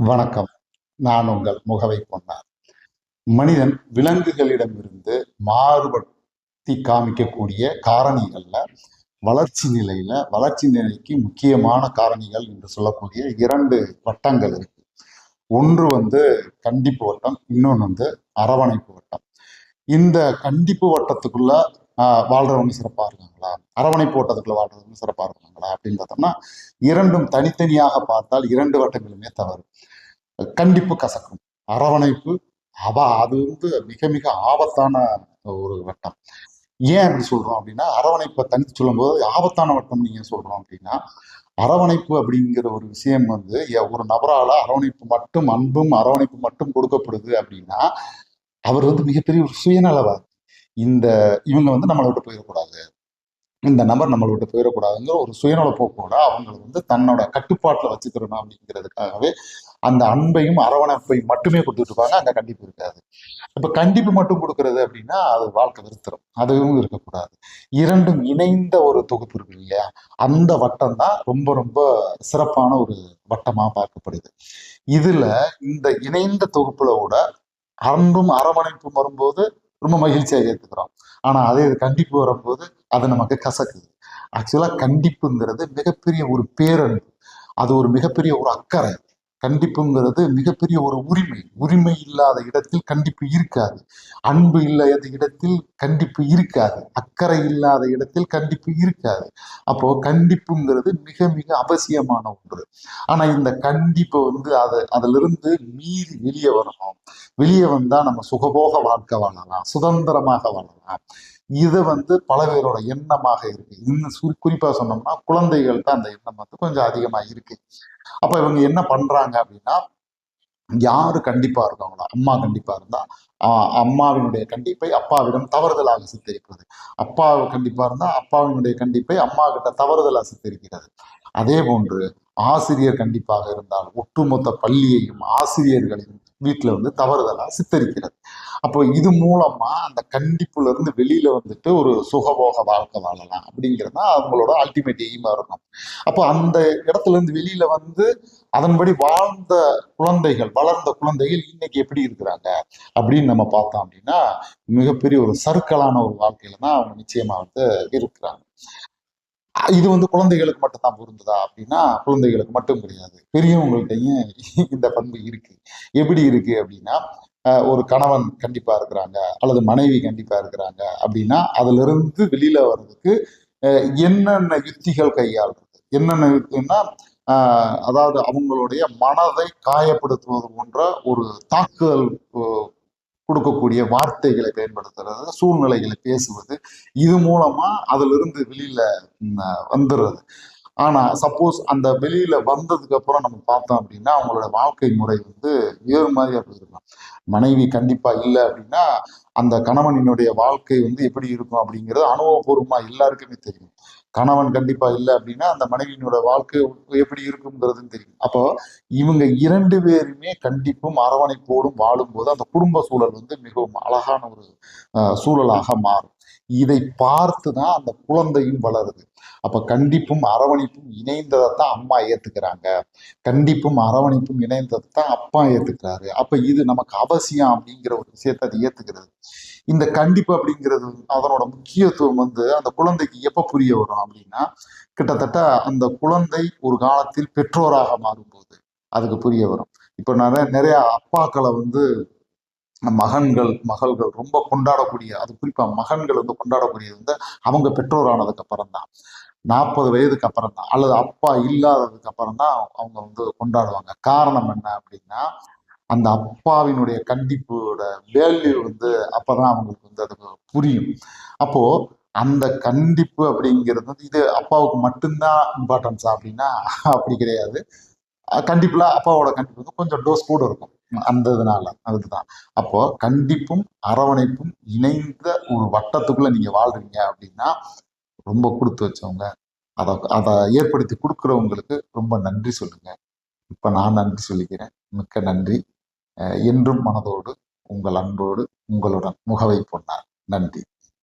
வணக்கம். நான் உங்கள் முகவை பொன்னார் மனிதன் விலங்குகளிடமிருந்து மாறுபடுத்தி காமிக்கக்கூடிய காரணிகள்ல வளர்ச்சி நிலையில வளர்ச்சி நிலைக்கு முக்கியமான காரணிகள் என்று சொல்லக்கூடிய இரண்டு வட்டங்கள் இருக்கு. ஒன்று வந்து கண்டிப்பு வட்டம் இன்னொன்று வந்து அரவணைப்பு வட்டம். இந்த கண்டிப்பு வட்டத்துக்குள்ள வாழ்றவங்க சிறப்பா இருக்காங்களா? அரவணை போட்டதுக்குள்ள வாழ்றவங்க சிறப்பா இருக்காங்களா? அப்படின்னு பார்த்தோம்னா இரண்டும் தனித்தனியாக பார்த்தால் இரண்டு வட்டங்களுமே தவறு. கண்டிப்பு கசக்கும். அரவணைப்பு அவ அது வந்து மிக மிக ஆபத்தான ஒரு வட்டம். ஏன் அப்படி சொல்றோம் அப்படின்னா அரவணைப்பை தனித்து சொல்லும்போது ஆபத்தான வட்டம் நீங்க சொல்றோம் அப்படின்னா அரவணைப்பு அப்படிங்கிற ஒரு விஷயம் வந்து எ- ஒரு நபரால அரவணைப்பு மட்டும் அன்பும் அரவணைப்பு மட்டும் கொடுக்கப்படுது அப்படின்னா அவர் வந்து மிகப்பெரிய ஒரு சுயநலவாதி. இந்த இவங்க வந்து நம்மளை விட்டு போயிடக்கூடாது. இந்த நபர் நம்மளை விட்டு போயிடக்கூடாதுங்கிற ஒரு சுயநல போக்கோட அவங்களை வந்து தன்னோட கட்டுப்பாட்டில் வச்சுக்கிறணும் அப்படிங்கிறதுக்காகவே அந்த அன்பையும் அரவணைப்பையும் மட்டுமே கொடுத்துட்டு இருப்பாங்க. அங்க கண்டிப்பு இருக்காது. இப்ப கண்டிப்பு மட்டும் கொடுக்கறது அப்படின்னா அது வாழ்க்கை வெறுத்துரும். அதுவும் இருக்கக்கூடாது. இரண்டும் இணைந்த ஒரு தொகுப்பு இருக்கு இல்லையா? அந்த வட்டம் தான் ரொம்ப ரொம்ப சிறப்பான ஒரு வட்டமா பார்க்கப்படுது. இதுல இந்த இணைந்த தொகுப்புல கூட அன்பும் அரவணைப்பும் வரும்போது ரொம்ப மகிழ்ச்சியாக ஏற்றுக்கிறோம் ஆனா அதே இது கண்டிப்பு வரும்போது அது நமக்கு கசக்குது. ஆக்சுவலா கண்டிப்புங்கிறது மிகப்பெரிய ஒரு பேரன்பு. அது ஒரு மிகப்பெரிய ஒரு அக்கறை. கண்டிப்புங்கிறது மிகப்பெரிய ஒரு உரிமை. உரிமை இல்லாத இடத்தில் கண்டிப்பு இருக்காது. அன்பு இல்லாத இடத்தில் கண்டிப்பு இருக்காது. அக்கறை இல்லாத இடத்தில் கண்டிப்பு இருக்காது. அப்போ கண்டிப்புங்கிறது மிக மிக அவசியமான ஒன்று. ஆனா இந்த கண்டிப்பை வந்து அதை அதிலிருந்து மீறி வெளியே வரணும். வெளியே வந்தா நம்ம சுகபோக வாழ்க்கை வாழலாம். சுதந்திரமாக வாழலாம். இது வந்து பல பேரோட எண்ணமாக இருக்கு. இன்னும் குறிப்பா சொன்னோம்னா குழந்தைகள்கிட்ட அந்த எண்ணம் வந்து கொஞ்சம் அதிகமா இருக்கு. அப்ப இவங்க என்ன பண்றாங்க அப்படின்னா யாரு கண்டிப்பா இருக்காங்களோ அம்மா கண்டிப்பா இருந்தா ஆஹ் அம்மாவினுடைய கண்டிப்பை அப்பாவிடம் தவறுதலாக சித்தரிப்பது. அப்பா கண்டிப்பா இருந்தா அப்பாவினுடைய கண்டிப்பை அம்மா கிட்ட தவறுதலாக சித்தரிக்கிறது. அதே போன்று ஆசிரியர் கண்டிப்பாக இருந்தால் ஒட்டுமொத்த பள்ளியையும் ஆசிரியர்களையும் வீட்டுல வந்து தவறுதலா சித்தரிக்கிறது. அப்போ இது மூலமா அந்த கண்டிப்புல இருந்து வெளியில வந்துட்டு ஒரு சுகபோக வாழ்க்கை வாழலாம் அப்படிங்கிறது தான் அவங்களோட அல்டிமேட் எய்மாக இருக்கும் அப்போ அந்த இடத்துல இருந்து வெளியில வந்து அதன்படி வாழ்ந்த குழந்தைகள் வளர்ந்த குழந்தைகள் இன்னைக்கு எப்படி இருக்கிறாங்க அப்படின்னு நம்ம பார்த்தோம் அப்படின்னா மிகப்பெரிய ஒரு சர்க்கலான ஒரு வாழ்க்கையில தான் அவங்க நிச்சயமா வந்து இருக்கிறாங்க. இது வந்து குழந்தைகளுக்கு மட்டும் தான் பொருந்ததா அப்படின்னா குழந்தைகளுக்கு மட்டும் கிடையாது பெரியவங்கள்ட்டையும் இந்த பண்பு இருக்கு. எப்படி இருக்கு அப்படின்னா ஒரு கணவன் கண்டிப்பா இருக்கிறாங்க அல்லது மனைவி கண்டிப்பா இருக்கிறாங்க அப்படின்னா அதுல இருந்து வெளியில வர்றதுக்கு என்னென்ன யுத்திகள் கையாளுறது? என்னென்ன யுத்தின்னா அதாவது அவங்களுடைய மனதை காயப்படுத்துவது போன்ற ஒரு தாக்குதல் கொடுக்கக்கூடிய வார்த்தைகளை பயன்படுத்துறது சூழ்நிலைகளை பேசுவது இது மூலமா அதுல இருந்து வெளியில வந்துடுறது ஆனா சப்போஸ் அந்த வெளியில வந்ததுக்கு அப்புறம் நம்ம பார்த்தோம் அப்படின்னா அவங்களோட வாழ்க்கை முறை வந்து வேறு மாதிரியா போயிருக்கும். மனைவி கண்டிப்பா இல்லை அப்படின்னா அந்த கணவனினுடைய வாழ்க்கை வந்து எப்படி இருக்கும் அப்படிங்கிறது அனுபவபூர்வமா எல்லாருக்குமே தெரியும். கணவன் கண்டிப்பா இல்லை அப்படின்னா அந்த மனைவியினோட வாழ்க்கை எப்படி இருக்குங்கிறதுன்னு தெரியும். அப்போ இவங்க இரண்டு பேருமே கண்டிப்பும் அரவணைப்போடும் வாழும்போது அந்த குடும்ப சூழல் வந்து மிகவும் அழகான ஒரு சூழலாக மாறும். இதை பார்த்து தான் அந்த குழந்தையும் வளருது. அப்ப கண்டிப்பும் அரவணைப்பும் இணைந்ததை தான் அம்மா ஏத்துக்கிறாங்க. கண்டிப்பும் அரவணைப்பும் இணைந்ததை தான் அப்பா ஏத்துக்கிறாரு. அப்ப இது நமக்கு அவசியம் அப்படிங்கிற ஒரு விஷயத்தை அது ஏத்துக்கிறது. இந்த கண்டிப்பு அப்படிங்கிறது அதனோட முக்கியத்துவம் வந்து அந்த குழந்தைக்கு எப்ப புரிய வரும் அப்படின்னா கிட்டத்தட்ட அந்த குழந்தை ஒரு காலத்தில் பெற்றோராக மாறும்போது அதுக்கு புரிய வரும். இப்போ நிறைய நிறைய அப்பாக்களை வந்து மகன்கள் மகள்கள் ரொம்ப கொண்டாடக்கூடிய அது குறிப்பா மகன்கள் வந்து கொண்டாடக்கூடியது வந்து அவங்க பெற்றோரானதுக்கு அப்புறம் தான் நாற்பது வயதுக்கு அப்புறம் தான் அல்லது அப்பா இல்லாததுக்கு அப்புறம் தான் அவங்க வந்து கொண்டாடுவாங்க. காரணம் என்ன அப்படின்னா அந்த அப்பாவினுடைய கண்டிப்போட வேல்யூ வந்து அப்பதான் அவங்களுக்கு வந்து அதுக்கு புரியும். அப்போ அந்த கண்டிப்பு அப்படிங்கிறது வந்து இது அப்பாவுக்கு மட்டும்தான் இம்பார்ட்டன்ஸா அப்படின்னா அப்படி கிடையாது. கண்டிப்பாக அப்பாவோட கண்டிப்பு வந்து கொஞ்சம் டோஸ் கூட இருக்கும். அந்த இதனால அதுதான். அப்போ கண்டிப்பும் அரவணைப்பும் இணைந்த ஒரு வட்டத்துக்குள்ள நீங்க வாழ்றீங்க அப்படின்னா ரொம்ப கொடுத்து வச்சவங்க அதை அதை ஏற்படுத்தி கொடுக்குறவங்களுக்கு ரொம்ப நன்றி சொல்லுங்க. இப்ப நான் நன்றி சொல்லிக்கிறேன். மிக்க நன்றி. என்றும் மனதோடு உங்கள் அன்போடு உங்களுடன் முகவை பொன்னார் நன்றி.